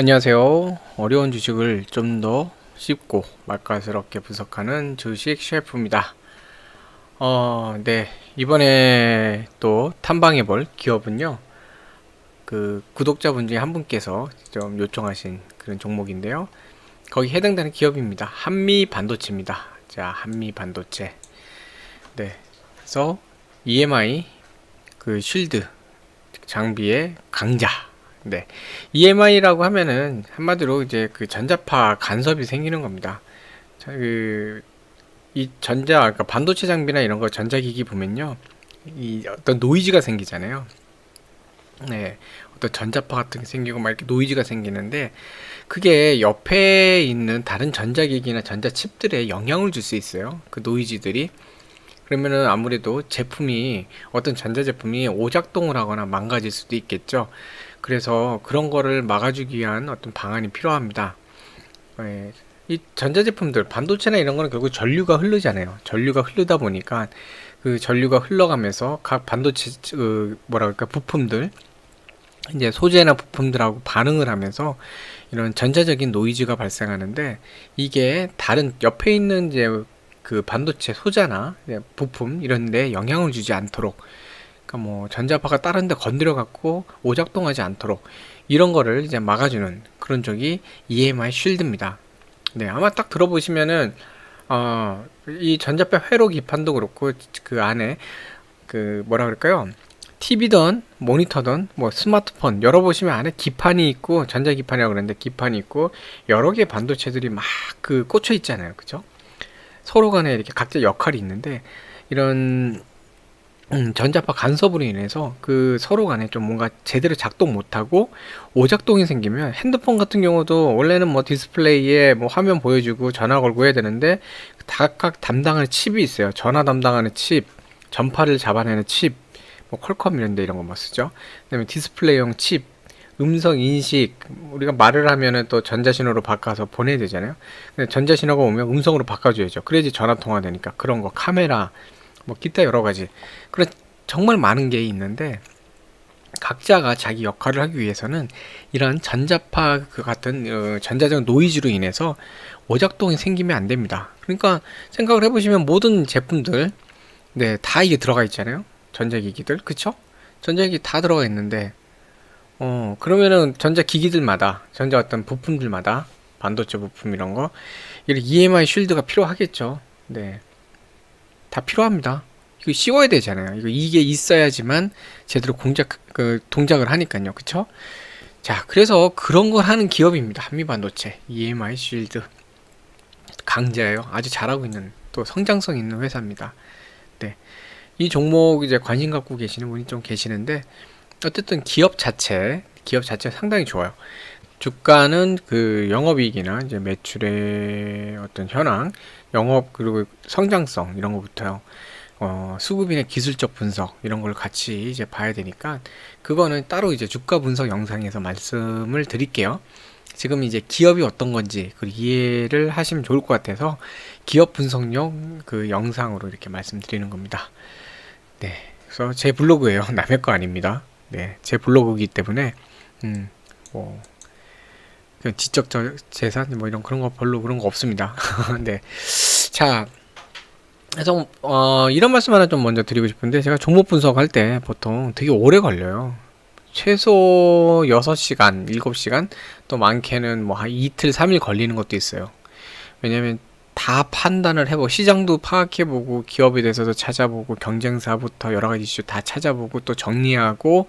안녕하세요. 어려운 주식을 좀 더 쉽고 맛깔스럽게 분석하는 주식 셰프입니다. 어, 네. 이번에 또 탐방해 볼 기업은요. 그 구독자분 중에 한 분께서 좀 요청하신 그런 종목인데요. 거기 해당되는 기업입니다. 한미 반도체입니다. 자, 한미 반도체. 네. 그래서 EMI 그 쉴드 장비의 강자. 네. EMI라고 하면은 한마디로 이제 그 전자파 간섭이 생기는 겁니다. 자, 그, 이 전자, 그러니까 반도체 장비나 이런 거 전자기기 보면요. 이 어떤 노이즈가 생기잖아요. 네. 어떤 전자파 같은 게 생기고 막 이렇게 노이즈가 생기는데 그게 옆에 있는 다른 전자기기나 전자칩들에 영향을 줄 수 있어요. 그 노이즈들이. 그러면은 아무래도 제품이 어떤 전자제품이 오작동을 하거나 망가질 수도 있겠죠. 그래서 그런 거를 막아주기 위한 어떤 방안이 필요합니다. 예, 이 전자제품들, 반도체나 이런 거는 결국 전류가 흐르잖아요. 전류가 흐르다 보니까 그 전류가 흘러가면서 각 반도체 그 뭐라 그럴까 부품들 이제 소재나 부품들하고 반응을 하면서 이런 전자적인 노이즈가 발생하는데 이게 다른 옆에 있는 이제 그 반도체 소자나 부품 이런 데 영향을 주지 않도록 그러니까 뭐 전자파가 다른 데 건드려 갖고 오작동하지 않도록 이런 거를 이제 막아주는 그런 쪽이 EMI 쉴드입니다. 네, 아마 딱 들어보시면은 어, 이 전자파 회로 기판도 그렇고 그 안에 그 뭐라 그럴까요? TV든 모니터든 뭐 스마트폰 열어보시면 안에 기판이 있고 전자 기판이라고 그러는데 기판이 있고 여러 개의 반도체들이 막 그 꽂혀 있잖아요, 그죠? 서로 간에 이렇게 각자 역할이 있는데 이런 음, 전자파 간섭으로 인해서 그 서로 간에 좀 뭔가 제대로 작동 못하고 오작동이 생기면 핸드폰 같은 경우도 원래는 뭐 디스플레이에 뭐 화면 보여주고 전화 걸고 해야 되는데 각각 담당하는 칩이 있어요. 전화 담당하는 칩, 전파를 잡아내는 칩, 뭐 퀄컴 이런데 이런 거뭐 쓰죠. 그다음에 디스플레이용 칩, 음성 인식 우리가 말을 하면은 또 전자신호로 바꿔서 보내야 되잖아요. 근데 전자신호가 오면 음성으로 바꿔줘야죠. 그래야지 전화 통화 되니까 그런 거 카메라 뭐 기타 여러 가지 그런 정말 많은 게 있는데 각자가 자기 역할을 하기 위해서는 이런 전자파 그 같은 어, 전자적 노이즈로 인해서 오작동이 생기면 안 됩니다. 그러니까 생각을 해보시면 모든 제품들 네 다 이게 들어가 있잖아요. 전자기기들 그쵸? 전자기기 다 들어가 있는데 어 그러면은 전자기기들마다 전자 어떤 부품들마다 반도체 부품 이런 거 이런 EMI 쉴드가 필요하겠죠. 네. 다 필요합니다. 이거 씌워야 되잖아요. 이거 이게 있어야지만 제대로 공작 그 동작을 하니까요. 그쵸? 자, 그래서 그런 걸 하는 기업입니다. 한미반도체 EMI 쉴드 강자예요. 아주 잘하고 있는 또 성장성 있는 회사입니다. 네. 이 종목 이제 관심 갖고 계시는 분이 좀 계시는데 어쨌든 기업 자체 기업 자체 상당히 좋아요. 주가는 그 영업이익이나 이제 매출의 어떤 현황, 영업 그리고 성장성 이런 것부터요. 어, 수급인의 기술적 분석 이런 걸 같이 이제 봐야 되니까 그거는 따로 이제 주가 분석 영상에서 말씀을 드릴게요. 지금 이제 기업이 어떤 건지 그 이해를 하시면 좋을 것 같아서 기업 분석용 그 영상으로 이렇게 말씀드리는 겁니다. 네. 그래서 제 블로그예요. 남의 거 아닙니다. 네. 제 블로그이기 때문에 음, 뭐 그 지적 재산 뭐 이런 그런 거 별로 그런 거 없습니다. 네. 자, 그래서 어, 이런 말씀 하나 좀 먼저 드리고 싶은데 제가 종목 분석할 때 보통 되게 오래 걸려요. 최소 6시간, 7시간, 또 많게는 뭐 한 이틀, 3일 걸리는 것도 있어요. 왜냐면 다 판단을 해보고 시장도 파악해보고 기업에 대해서도 찾아보고 경쟁사부터 여러 가지 이슈 다 찾아보고 또 정리하고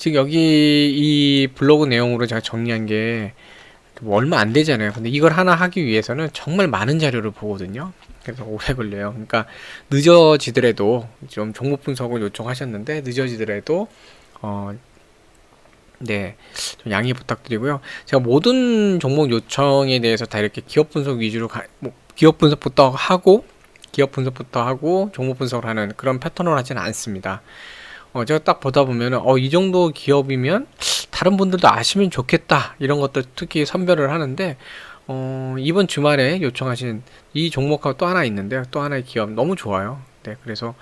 지금 여기 이 블로그 내용으로 제가 정리한 게뭐 얼마 안 되잖아요. 근데 이걸 하나 하기 위해서는 정말 많은 자료를 보거든요. 그래서 오래 걸려요. 그러니까 늦어지더라도 좀 종목 분석을 요청하셨는데 늦어지더라도 어 네, 좀 양해 부탁드리고요. 제가 모든 종목 요청에 대해서 다 이렇게 기업 분석 위주로 가, 뭐 기업 분석부터 하고 기업 분석부터 하고 종목 분석을 하는 그런 패턴을 하지는 않습니다. 어, 제가 딱 보다 보면은 어, 이 정도 기업이면 다른 분들도 아시면 좋겠다 이런 것들 특히 선별을 하는데 어, 이번 주말에 요청하신 이 종목하고 또 하나 있는데요. 또 하나의 기업 너무 좋아요. 네, 그래서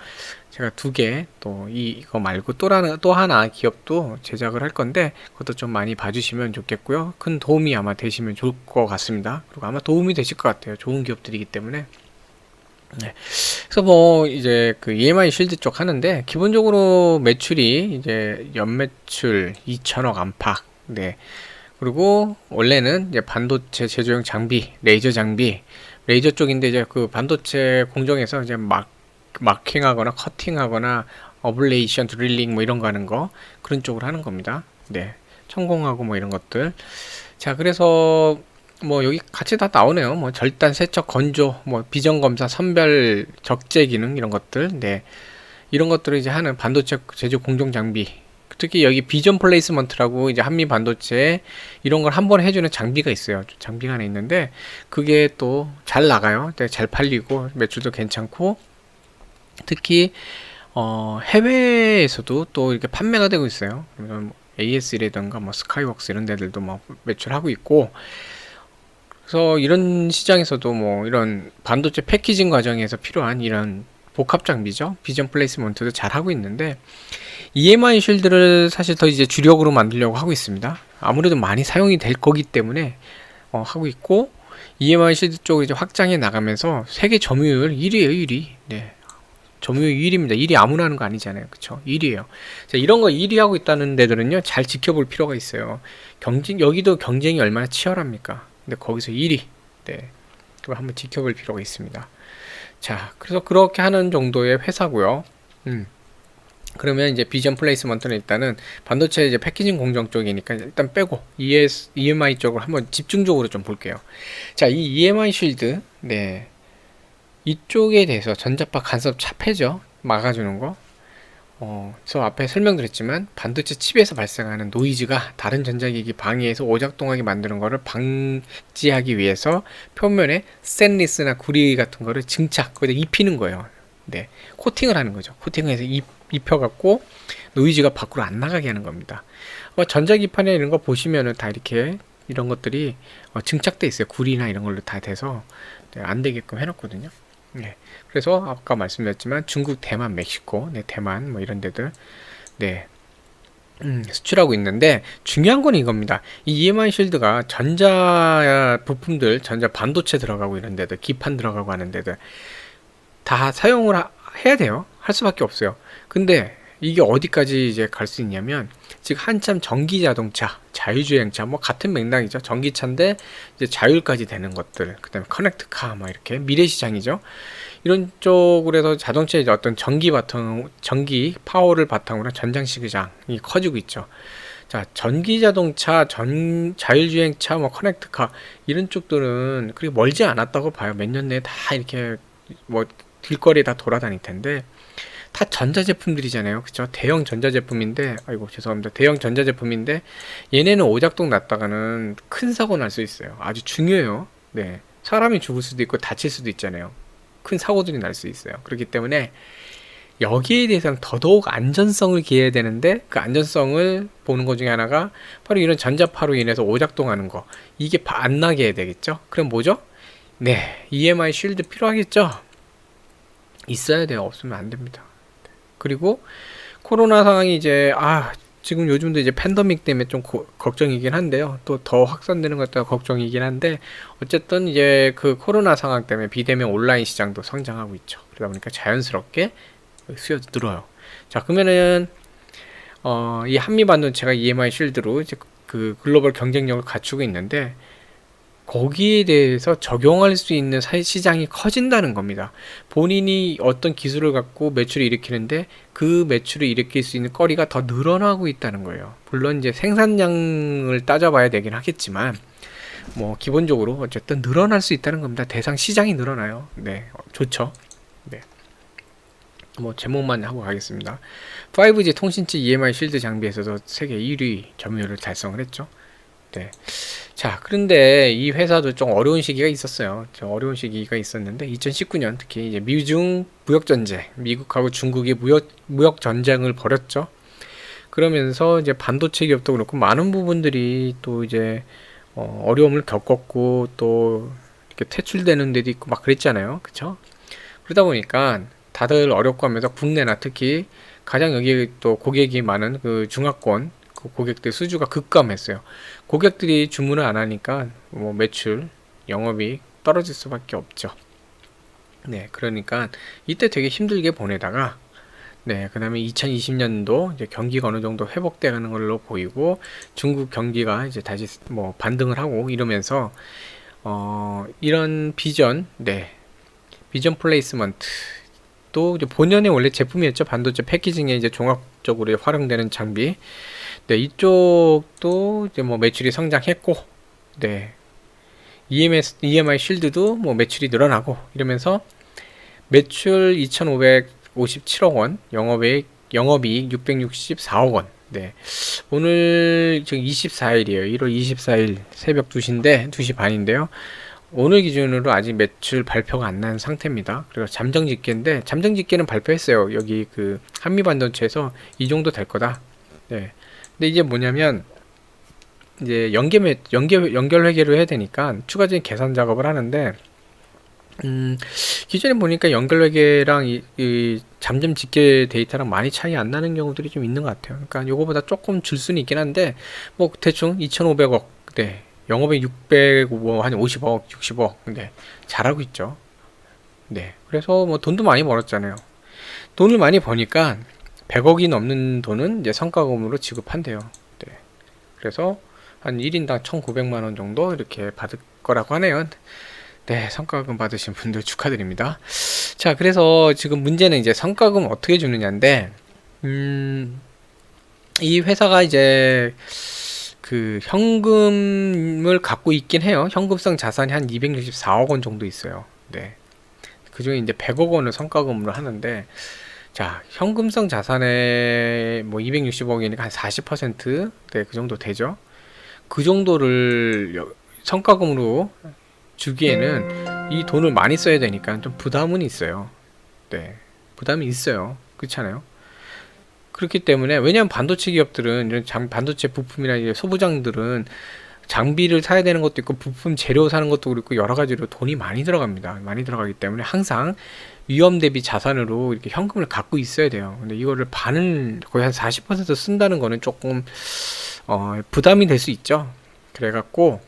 제가 두 개 또 이거 말고 또 하나 또 하나 기업도 제작을 할 건데 그것도 좀 많이 봐주시면 좋겠고요. 큰 도움이 아마 되시면 좋을 것 같습니다. 그리고 아마 도움이 되실 것 같아요. 좋은 기업들이기 때문에. 네. 그래서 뭐 이제 그 EMI 실드 쪽 하는데 기본적으로 매출이 이제 연매출 2천억 안팎. 네. 그리고 원래는 이제 반도체 제조용 장비, 레이저 장비, 레이저 쪽인데 이제 그 반도체 공정에서 이제 막 마킹하거나 커팅하거나 어블레이션, 드릴링 뭐 이런 거 하는 거 그런 쪽으로 하는 겁니다. 네. 천공하고 뭐 이런 것들. 자, 그래서 뭐 여기 같이 다 나오네요. 뭐 절단, 세척, 건조, 뭐 비전 검사, 선별, 적재 기능 이런 것들. 네. 이런 것들을 이제 하는 반도체 제조 공정 장비. 특히 여기 비전 플레이스먼트라고 이제 한미 반도체 이런 걸 한 번 해주는 장비가 있어요. 장비가 하나 있는데 그게 또 잘 나가요. 네, 잘 팔리고 매출도 괜찮고 특히 어, 해외에서도 또 이렇게 판매가 되고 있어요. 뭐 AS라든가 뭐 스카이웍스 이런 데들도 뭐 매출하고 있고 그래서 이런 시장에서도 뭐 이런 반도체 패키징 과정에서 필요한 이런 복합 장비죠. 비전 플레이스먼트도 잘 하고 있는데 EMI 쉴드를 사실 더 이제 주력으로 만들려고 하고 있습니다. 아무래도 많이 사용이 될 거기 때문에 어, 하고 있고 EMI 쉴드 쪽을 이제 확장해 나가면서 세계 점유율 1위에요, 1위. 네. 점유율 1위입니다. 1위 아무나 하는 거 아니잖아요. 그쵸? 1위에요. 자, 이런 거 1위 하고 있다는 데들은요, 잘 지켜볼 필요가 있어요. 경쟁, 여기도 경쟁이 얼마나 치열합니까? 근데 거기서 1위. 네. 그걸 한번 지켜볼 필요가 있습니다. 자, 그래서 그렇게 하는 정도의 회사고요. 음. 그러면 이제 비전 플레이스먼트는 일단은 반도체 이제 패키징 공정 쪽이니까 일단 빼고 ES, EMI 쪽을 한번 집중적으로 좀 볼게요. 자, 이 EMI 쉴드, 네. 이쪽에 대해서 전자파 간섭 차폐죠. 막아주는 거. 어, 저 앞에 설명드렸지만 반도체 칩에서 발생하는 노이즈가 다른 전자기기 방해해서 오작동하게 만드는 거를 방지하기 위해서 표면에 스테인리스나 구리 같은 거를 증착, 거기다 입히는 거예요. 네. 코팅을 하는 거죠. 코팅을 해서 입, 입혀갖고 노이즈가 밖으로 안 나가게 하는 겁니다. 어, 전자기판에 이런 거 보시면은 다 이렇게 이런 것들이 어, 증착돼 있어요. 구리나 이런 걸로 다 돼서 네, 안 되게끔 해놓거든요. 네. 그래서 아까 말씀드렸지만 중국, 대만, 멕시코, 네, 대만 뭐 이런 데들 네. 음, 수출하고 있는데 중요한 건 이겁니다. 이 EMI 쉴드가 전자 부품들, 전자 반도체 들어가고 이런 데들, 기판 들어가고 하는 데들 다 사용을 하, 해야 돼요. 할 수밖에 없어요. 근데 이게 어디까지 이제 갈 수 있냐면 지금 한참 전기 자동차, 자율주행차 뭐 같은 맥락이죠. 전기차인데 이제 자율까지 되는 것들, 그다음에 커넥트카 뭐 이렇게 미래 시장이죠. 이런 쪽으로 해서 자동차의 어떤 전기 바탕, 전기 파워를 바탕으로 한 전장식 시장이 커지고 있죠. 자, 전기 자동차, 전 자율주행차, 뭐 커넥트카 이런 쪽들은 그렇게 멀지 않았다고 봐요. 몇 년 내에 다 이렇게 뭐 길거리에 다 돌아다닐 텐데 다 전자제품들이잖아요. 그쵸? 대형 전자제품인데, 아이고, 죄송합니다. 대형 전자제품인데, 얘네는 오작동 났다가는 큰 사고 날 수 있어요. 아주 중요해요. 네. 사람이 죽을 수도 있고 다칠 수도 있잖아요. 큰 사고들이 날 수 있어요. 그렇기 때문에 여기에 대해서는 더더욱 안전성을 기해야 되는데 그 안전성을 보는 것 중에 하나가 바로 이런 전자파로 인해서 오작동하는 거 이게 안 나게 해야 되겠죠? 그럼 뭐죠? 네, EMI 쉴드 필요하겠죠? 있어야 돼요. 없으면 안 됩니다. 그리고 코로나 상황이 이제 아 지금 요즘도 이제 팬더믹 때문에 좀 고, 걱정이긴 한데요. 또 더 확산되는 것도 걱정이긴 한데 어쨌든 이제 그 코로나 상황 때문에 비대면 온라인 시장도 성장하고 있죠. 그러다 보니까 자연스럽게 수요도 늘어요. 자 그러면은 어, 이 한미 반도체가 EMI 쉴드로 이제 그 글로벌 경쟁력을 갖추고 있는데 거기에 대해서 적용할 수 있는 시장이 커진다는 겁니다. 본인이 어떤 기술을 갖고 매출을 일으키는데 그 매출을 일으킬 수 있는 거리가 더 늘어나고 있다는 거예요. 물론 이제 생산량을 따져봐야 되긴 하겠지만 뭐 기본적으로 어쨌든 늘어날 수 있다는 겁니다. 대상 시장이 늘어나요. 네, 좋죠. 네. 뭐 제목만 하고 가겠습니다. 5G 통신치 EMI 실드 장비에서도 세계 1위 점유율을 달성을 했죠. 네. 자, 그런데 이 회사도 좀 어려운 시기가 있었어요. 좀 어려운 시기가 있었는데 2019년 특히 이제 미중 무역 전쟁, 미국하고 중국이 무역 무역 전쟁을 벌였죠. 그러면서 이제 반도체 기업도 그렇고 많은 부분들이 또 이제 어, 어려움을 겪었고 또 이렇게 퇴출되는 데도 있고 막 그랬잖아요. 그쵸? 그러다 보니까 다들 어렵고 하면서 국내나 특히 가장 여기 또 고객이 많은 그 중화권 그 고객들 수주가 급감했어요. 고객들이 주문을 안 하니까 뭐 매출, 영업이 떨어질 수밖에 없죠. 네, 그러니까 이때 되게 힘들게 보내다가 네, 그다음에 2020년도 이제 경기가 어느 정도 회복되는 걸로 보이고 중국 경기가 이제 다시 뭐 반등을 하고 이러면서 어 이런 비전, 네, 비전 플레이스먼트 또 본연의 원래 제품이었죠 반도체 패키징에 이제 종합적으로 활용되는 장비. 네, 이쪽도 이제 뭐 매출이 성장했고, 네, EMS, EMI 쉴드도 뭐 매출이 늘어나고 이러면서 매출 2,557억 원, 영업이익 영업이익 664억 원. 네. 오늘 지금 24일이에요. 1월 24일 새벽 2시인데 2시 반인데요. 오늘 기준으로 아직 매출 발표가 안 난 상태입니다. 그리고 잠정 집계인데 잠정 집계는 발표했어요. 여기 그 한미 반도체에서 이 정도 될 거다. 네. 근데 이제 뭐냐면 이제 연계 매, 연계 연결 회계를 해야 되니까 추가적인 계산 작업을 하는데 음, 기존에 보니까 연결 회계랑 이, 이 잠정 집계 데이터랑 많이 차이 안 나는 경우들이 좀 있는 것 같아요. 그러니까 요거보다 조금 줄 수는 있긴 한데 뭐 대충 2,500억, 네, 영업에 600, 뭐한 50억, 60억, 네, 잘하고 있죠. 네, 그래서 뭐 돈도 많이 벌었잖아요. 돈을 많이 버니까 100억이 넘는 돈은 이제 성과금으로 지급한대요. 네, 그래서 한 1인당 1,900만 원 정도 이렇게 받을 거라고 하네요. 네, 성과금 받으신 분들 축하드립니다. 자, 그래서 지금 문제는 이제 성과금 어떻게 주느냐인데, 음, 이 회사가 이제 그 현금을 갖고 있긴 해요. 현금성 자산이 한 264억 원 정도 있어요. 네. 그 중에 이제 100억 원을 성과금으로 하는데, 자, 현금성 자산의 뭐 260억이니까 한 40%, 네, 그 정도 되죠. 그 정도를 여- 성과금으로 주기에는 이 돈을 많이 써야 되니까 좀 부담은 있어요. 네. 부담이 있어요. 그렇잖아요. 그렇기 때문에 왜냐하면 반도체 기업들은 이런 장, 반도체 부품이나 이제 소부장들은 장비를 사야 되는 것도 있고 부품 재료 사는 것도 그렇고 여러 가지로 돈이 많이 들어갑니다. 많이 들어가기 때문에 항상 위험 대비 자산으로 이렇게 현금을 갖고 있어야 돼요. 근데 이거를 반을 거의 한 40% 쓴다는 거는 조금 어, 부담이 될 수 있죠. 그래갖고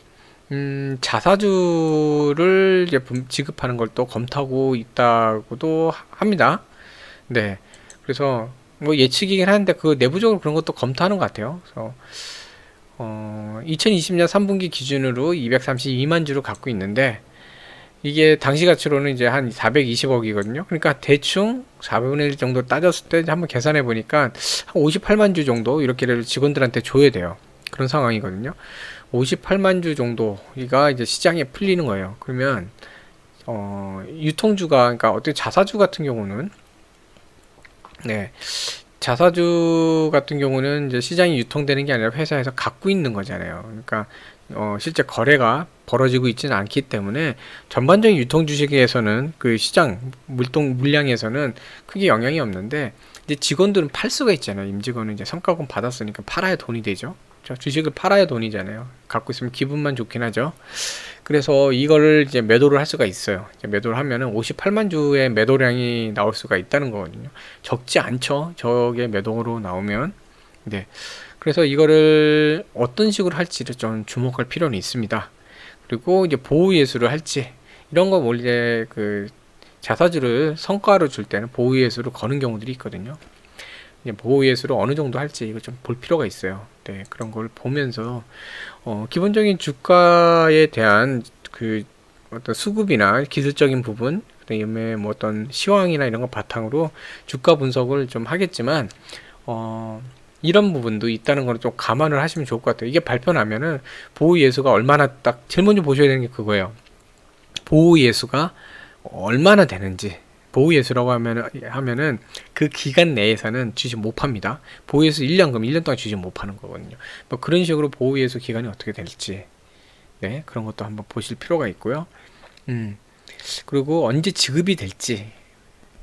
음, 자사주를 이제 분- 지급하는 걸 또 검토하고 있다고도 하- 합니다. 네. 그래서 뭐 예측이긴 한데 그 내부적으로 그런 것도 검토하는 것 같아요. 그래서 어, 2020년 3분기 기준으로 232만 주를 갖고 있는데 이게 당시 가치로는 이제 한 420억이거든요. 그러니까 대충 4분의 1 정도 따졌을 때 한번 계산해 보니까 한 58만 주 정도 이렇게 직원들한테 줘야 돼요. 그런 상황이거든요. 58만 주 정도가 이제 시장에 풀리는 거예요. 그러면 어, 유통주가 그러니까 어떤 자사주 같은 경우는 네. 자사주 같은 경우는 이제 시장이 유통되는 게 아니라 회사에서 갖고 있는 거잖아요. 그러니까 어, 실제 거래가 벌어지고 있지는 않기 때문에 전반적인 유통 주식에서는 그 시장 물동 물량에서는 크게 영향이 없는데 이제 직원들은 팔 수가 있잖아요. 임직원은 이제 성과금 받았으니까 팔아야 돈이 되죠. 저 주식을 팔아야 돈이잖아요. 갖고 있으면 기분만 좋긴 하죠. 그래서 이거를 이제 매도를 할 수가 있어요. 매도를 하면은 58만 주의 매도량이 나올 수가 있다는 거거든요. 적지 않죠. 저게 매도로 나오면. 네. 그래서 이거를 어떤 식으로 할지를 좀 주목할 필요는 있습니다. 그리고 이제 보호 예수를 할지 이런 거 원래 그 자사주를 성과로 줄 때는 보호 예수를 거는 경우들이 있거든요. 보호 예수를 어느 정도 할지 이거 좀 볼 필요가 있어요. 네, 그런 걸 보면서 어, 기본적인 주가에 대한 그 어떤 수급이나 기술적인 부분, 그다음에 뭐 어떤 시황이나 이런 거 바탕으로 주가 분석을 좀 하겠지만 어, 이런 부분도 있다는 걸 좀 감안을 하시면 좋을 것 같아요. 이게 발표 나면은 보호 예수가 얼마나 딱 제일 먼저 보셔야 되는 게 그거예요. 보호 예수가 얼마나 되는지 보호 예수라고 하면은 하면은 그 기간 내에서는 주식 못 팝니다. 보호 예수 1년 그럼 1년 동안 주식 못 파는 거거든요. 뭐 그런 식으로 보호 예수 기간이 어떻게 될지 네 그런 것도 한번 보실 필요가 있고요. 음 그리고 언제 지급이 될지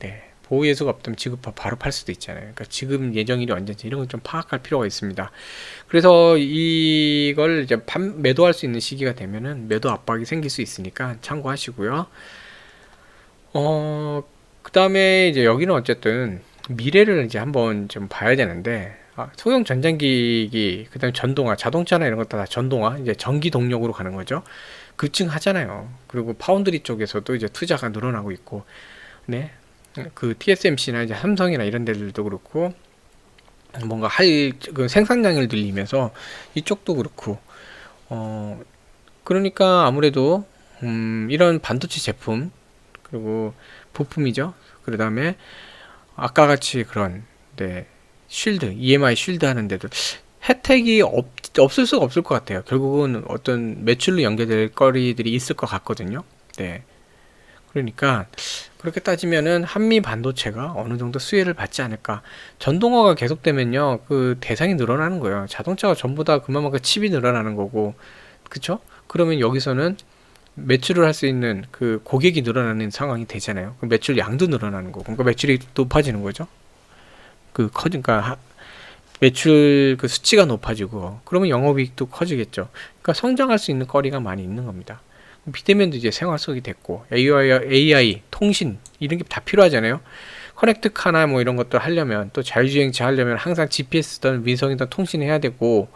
네 보호 예수가 없다면 지급 바로 팔 수도 있잖아요. 그러니까 지급 예정일이 언제인지 이런 걸 좀 파악할 필요가 있습니다. 그래서 이걸 이제 판, 매도할 수 있는 시기가 되면은 매도 압박이 생길 수 있으니까 참고하시고요. 어 그 다음에 이제 여기는 어쨌든 미래를 이제 한번 좀 봐야 되는데 아, 소형 전장기기 그다음에 전동화 자동차나 이런 것도 다 전동화 이제 전기 동력으로 가는 거죠. 급증하잖아요. 그리고 파운드리 쪽에서도 이제 투자가 늘어나고 있고 네그 TSMC나 이제 삼성이나 이런 데들도 그렇고 뭔가 할 그 생산량을 늘리면서 이쪽도 그렇고 어 그러니까 아무래도 음 이런 반도체 제품 그리고 부품이죠 그 다음에 아까 같이 그런 네 쉴드 EMI 쉴드 하는 데도 혜택이 없, 없을 수가 없을 것 같아요 결국은 어떤 매출로 연계될 거리들이 있을 것 같거든요 네 그러니까 그렇게 따지면은 한미 반도체가 어느 정도 수혜를 받지 않을까. 전동화가 계속되면요, 그 대상이 늘어나는 거예요. 자동차가 전부 다 그만큼 칩이 늘어나는 거고, 그쵸? 그러면 여기서는 매출을 할 수 있는 그 고객이 늘어나는 상황이 되잖아요. 그 매출 양도 늘어나는 거고, 그러니까 매출이 높아지는 거죠. 그 커, 그러니까 하- 매출 그 수치가 높아지고, 그러면 영업이익도 커지겠죠. 그러니까 성장할 수 있는 거리가 많이 있는 겁니다. 비대면도 이제 생활 속이 됐고 AI, AI 통신 이런 게 다 필요하잖아요. 커넥트 카나 뭐 이런 것들 하려면 또 자율주행차 하려면 항상 GPS든 위성이든 통신해야 되고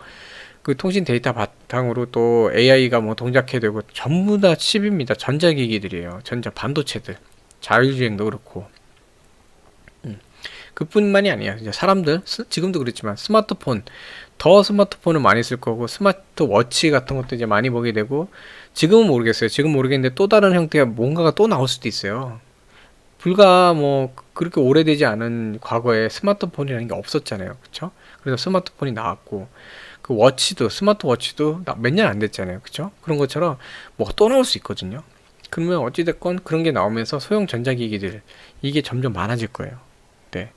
그 통신 데이터 바탕으로 또 AI가 뭐 동작해야 되고 전부 다 칩입니다. 전자기기들이에요. 전자 반도체들. 자율주행도 그렇고. 음. 그뿐만이 아니에요. 이제 사람들 스- 지금도 그렇지만 스마트폰 더 스마트폰을 많이 쓸 거고 스마트 워치 같은 것도 이제 많이 보게 되고 지금은 모르겠어요. 지금 모르겠는데 또 다른 형태가 뭔가가 또 나올 수도 있어요. 불과 뭐 그렇게 오래되지 않은 과거에 스마트폰이라는 게 없었잖아요. 그쵸? 그래서 스마트폰이 나왔고 그 워치도 스마트 워치도 몇 년 안 됐잖아요. 그쵸? 그런 것처럼 뭐가 또 나올 수 있거든요. 그러면 어찌 됐건 그런 게 나오면서 소형 전자기기들 이게 점점 많아질 거예요. 네.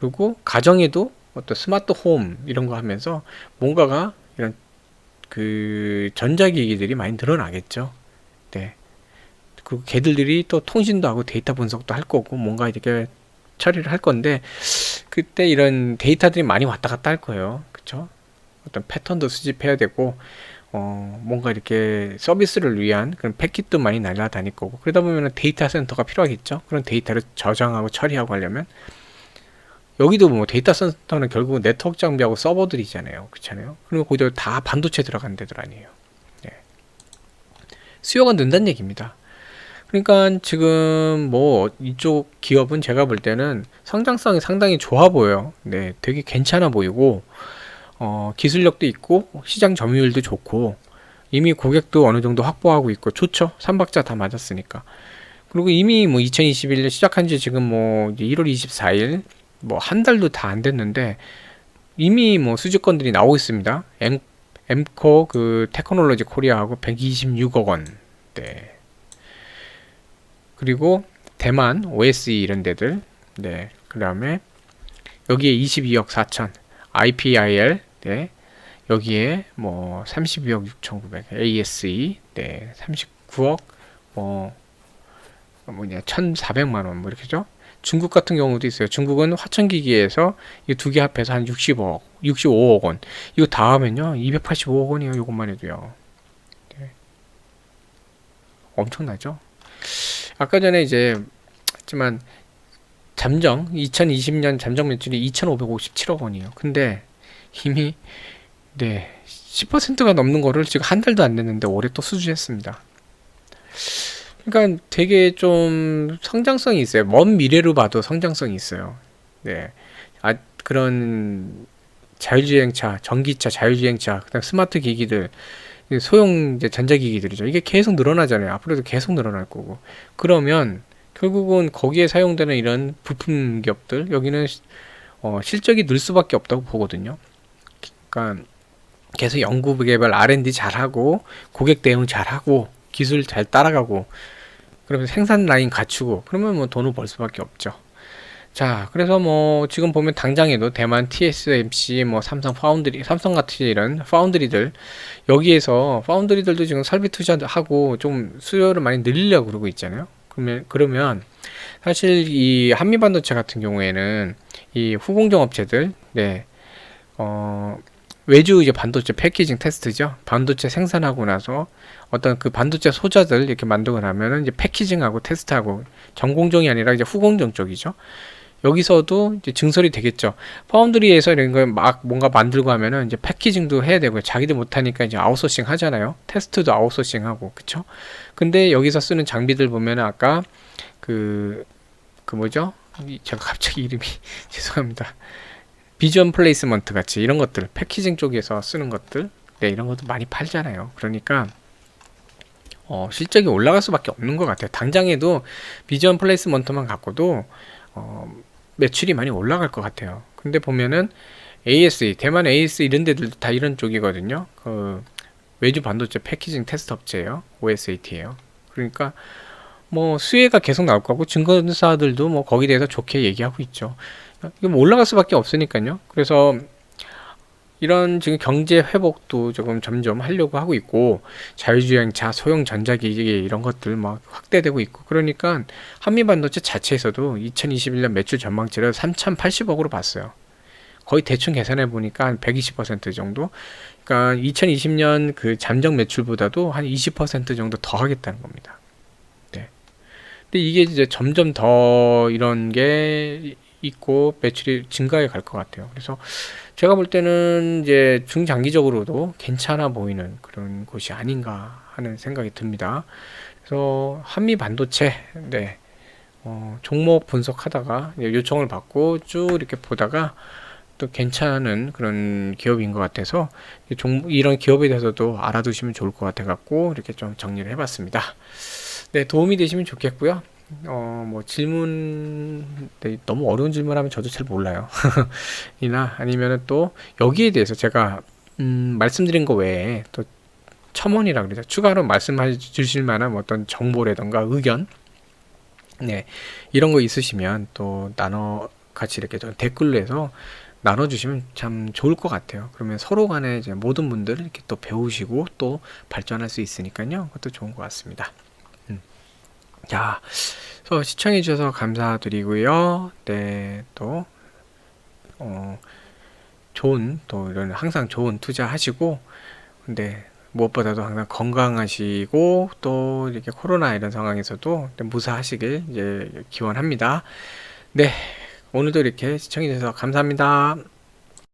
그리고 가정에도 어떤 스마트 홈 이런 거 하면서 뭔가가 이런 그 전자기기들이 많이 늘어나겠죠. 네. 그리고 걔들이 또 통신도 하고 데이터 분석도 할 거고 뭔가 이렇게 처리를 할 건데 그때 이런 데이터들이 많이 왔다 갔다 할 거예요. 그쵸? 어떤 패턴도 수집해야 되고 어 뭔가 이렇게 서비스를 위한 그런 패킷도 많이 날아다닐 거고 그러다 보면 데이터 센터가 필요하겠죠. 그런 데이터를 저장하고 처리하고 하려면 여기도 뭐 데이터 센터는 결국은 네트워크 장비하고 서버들이잖아요. 그렇잖아요. 그리고 거기다 다 반도체 들어간 데들 아니에요. 네. 수요가 는다는 얘기입니다. 그러니까 지금 뭐 이쪽 기업은 제가 볼 때는 성장성이 상당히 좋아 보여요. 네, 되게 괜찮아 보이고 어, 기술력도 있고 시장 점유율도 좋고 이미 고객도 어느 정도 확보하고 있고 좋죠. 삼박자 다 맞았으니까. 그리고 이미 뭐 2021년 시작한 지 지금 뭐 이제 1월 24일 뭐 한 달도 다 안 됐는데 이미 뭐 수주권들이 나오고 있습니다. 엠, 엠코 그 테크놀로지 코리아하고 126억 원. 네. 그리고 대만 OSE 이런 데들. 네. 그다음에 여기에 22억 4천. IPIL. 네. 여기에 뭐 32억 6,900. ASE. 네. 39억 뭐 뭐냐 1,400만 원 뭐 이렇게죠. 중국 같은 경우도 있어요. 중국은 화천기기에서 이 두 개 합해서 한 60억, 65억 원. 이거 다 하면요. 285억 원이에요. 이것만 해도요. 네. 엄청나죠? 아까 전에 이제 했지만 잠정 2020년 잠정 매출이 2,557억 원이에요. 근데 이미 네 10%가 넘는 거를 지금 한 달도 안 됐는데 올해 또 수주했습니다. 그러니까 되게 좀 성장성이 있어요. 먼 미래로 봐도 성장성이 있어요. 네. 아, 그런 자율주행차, 전기차, 자율주행차, 그다음 스마트 기기들, 소형 이제 전자기기들이죠. 이게 계속 늘어나잖아요. 앞으로도 계속 늘어날 거고. 그러면 결국은 거기에 사용되는 이런 부품 기업들 여기는 시- 어, 실적이 늘 수밖에 없다고 보거든요. 그러니까 계속 연구 개발 R&D 잘하고 고객 대응 잘하고 기술 잘 따라가고 그러면 생산 라인 갖추고 그러면 뭐 돈을 벌 수밖에 없죠. 자, 그래서 뭐 지금 보면 당장에도 대만 TSMC, 뭐 삼성 파운드리, 삼성 같은 이런 파운드리들 여기에서 파운드리들도 지금 설비 투자하고 좀 수요를 많이 늘리려고 그러고 있잖아요. 그러면 그러면 사실 이 한미 반도체 같은 경우에는 이 후공정 업체들, 네, 어 외주 이제 반도체 패키징 테스트죠. 반도체 생산하고 나서 어떤 그 반도체 소자들 이렇게 만들고 나면은 이제 패키징하고 테스트하고 전공정이 아니라 이제 후공정 쪽이죠. 여기서도 이제 증설이 되겠죠. 파운드리에서 이런 걸 막 뭔가 만들고 하면은 이제 패키징도 해야 되고요. 자기들 못하니까 이제 아웃소싱 하잖아요. 테스트도 아웃소싱 하고, 그쵸? 근데 여기서 쓰는 장비들 보면은 아까 그, 그 뭐죠? 이- 제가 갑자기 이름이 죄송합니다. 비전 플레이스먼트 같이 이런 것들, 패키징 쪽에서 쓰는 것들, 네, 이런 것도 많이 팔잖아요. 그러니까, 어, 실적이 올라갈 수밖에 없는 것 같아요. 당장에도 비전 플레이스먼트만 갖고도, 어, 매출이 많이 올라갈 것 같아요. 근데 보면은 ASE, 대만 ASE 이런 데들도 다 이런 쪽이거든요. 그 외주 반도체 패키징 테스트 업체예요. OSAT예요. 그러니까 뭐 수혜가 계속 나올 거고 증권사들도 뭐 거기에 대해서 좋게 얘기하고 있죠. 이거 뭐 올라갈 수밖에 없으니까요. 그래서 이런 지금 경제 회복도 조금 점점 하려고 하고 있고 자율주행차, 소형 전자기기 이런 것들 막 확대되고 있고 그러니까 한미 반도체 자체에서도 2021년 매출 전망치를 3,080억으로 봤어요. 거의 대충 계산해 보니까 한 120% 정도. 그러니까 2020년 그 잠정 매출보다도 한 20% 정도 더 하겠다는 겁니다. 네. 근데 이게 이제 점점 더 이런 게 있고 매출이 증가해 갈 것 같아요. 그래서 제가 볼 때는 이제 중장기적으로도 괜찮아 보이는 그런 곳이 아닌가 하는 생각이 듭니다. 그래서 한미 반도체, 네, 어, 종목 분석하다가 요청을 받고 쭉 이렇게 보다가 또 괜찮은 그런 기업인 것 같아서 이 종, 이런 기업에 대해서도 알아두시면 좋을 것 같아 갖고 이렇게 좀 정리를 해봤습니다. 네, 도움이 되시면 좋겠고요. 어, 뭐 질문 네, 너무 어려운 질문하면 저도 잘 몰라요. 이나 아니면은 또 여기에 대해서 제가 음, 말씀드린 거 외에 또 첨언이라 그러죠. 추가로 말씀해 주실 만한 어떤 정보라던가 의견 네, 이런 거 있으시면 또 나눠 같이 이렇게 좀 댓글로 해서 나눠주시면 참 좋을 것 같아요. 그러면 서로 간에 이제 모든 분들 이렇게 또 배우시고 또 발전할 수 있으니까요. 그것도 좋은 것 같습니다. 음. 자, 시청해 주셔서 감사드리고요. 네, 또 어, 좋은 또 이런 항상 좋은 투자하시고 근데 무엇보다도 항상 건강하시고 또 이렇게 코로나 이런 상황에서도 무사하시길 이제 기원합니다. 네, 오늘도 이렇게 시청해 주셔서 감사합니다.